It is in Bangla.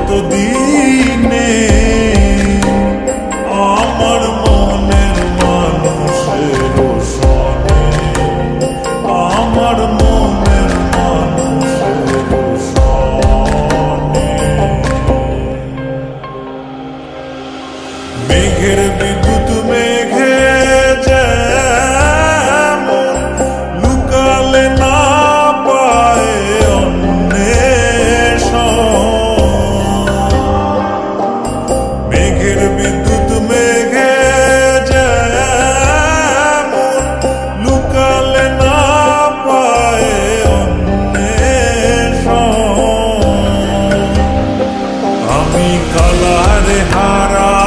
কতদিনে আমার মনের মানুষের সনে আমার মনের মানুষের সনে মেঘের কালার হারা